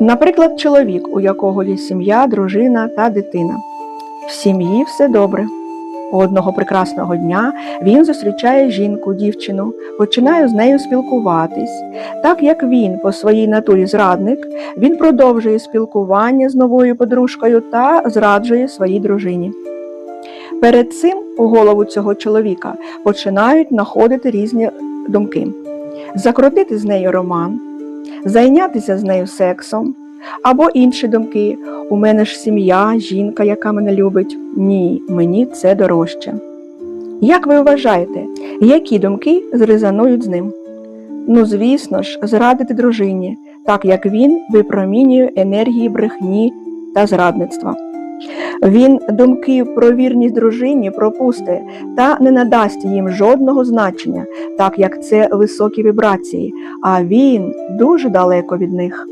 Наприклад, чоловік, у якого є сім'я, дружина та дитина. В сім'ї все добре. Одного прекрасного дня він зустрічає жінку, дівчину, починає з нею спілкуватись. Так як він по своїй натурі зрадник, він продовжує спілкування з новою подружкою та зраджує своїй дружині. Перед цим у голову цього чоловіка починають находити різні думки: закрутити з нею роман, зайнятися з нею сексом, або інші думки. У мене ж сім'я, жінка, яка мене любить. Ні, мені це дорожче. Як ви вважаєте, які думки зрезонують з ним? Ну, звісно ж, зрадити дружині, так як він випромінює енергії брехні та зрадництва. Він думки про вірність дружині пропусте та не надасть їм жодного значення, так як це високі вібрації, а він дуже далеко від них.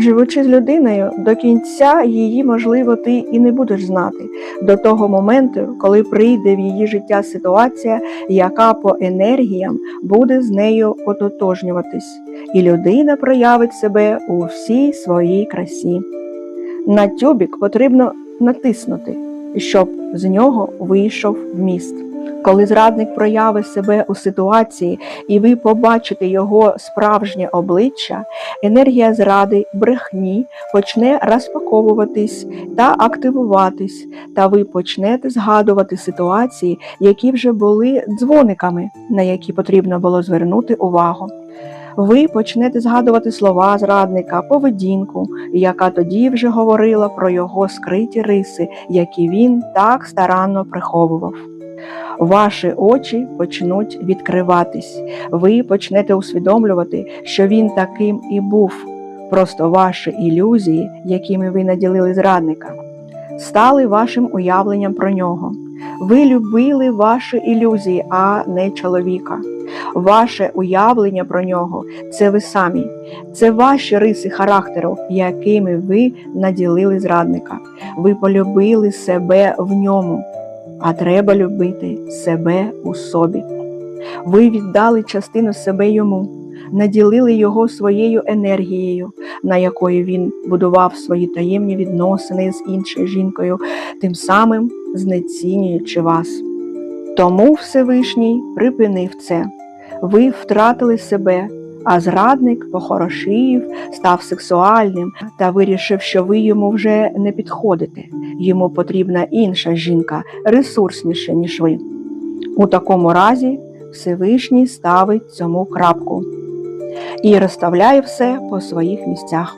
Живучи з людиною, до кінця її, можливо, ти і не будеш знати до того моменту, коли прийде в її життя ситуація, яка по енергіям буде з нею ототожнюватись, і людина проявить себе у всій своїй красі. На тюбік потрібно натиснути, щоб з нього вийшов вміст. Коли зрадник проявить себе у ситуації, і ви побачите його справжнє обличчя, енергія зради, брехні почне розпаковуватись та активуватись, та ви почнете згадувати ситуації, які вже були дзвониками, на які потрібно було звернути увагу. Ви почнете згадувати слова зрадника, поведінку, яка тоді вже говорила про його скриті риси, які він так старанно приховував. Ваші очі почнуть відкриватись, ви почнете усвідомлювати, що він таким і був. Просто ваші ілюзії, якими ви наділили зрадника, стали вашим уявленням про нього. Ви любили ваші ілюзії, а не чоловіка. Ваше уявлення про нього це ви самі, це ваші риси характеру, якими ви наділили зрадника. Ви полюбили себе в ньому, а треба любити себе у собі. Ви віддали частину себе йому, наділили його своєю енергією, на якої він будував свої таємні відносини з іншою жінкою, тим самим знецінюючи вас. Тому Всевишній припинив це. Ви втратили себе, а зрадник похорошів, став сексуальним та вирішив, що ви йому вже не підходите. Йому потрібна інша жінка, ресурсніша, ніж ви. У такому разі Всевишній ставить цьому крапку і розставляє все по своїх місцях.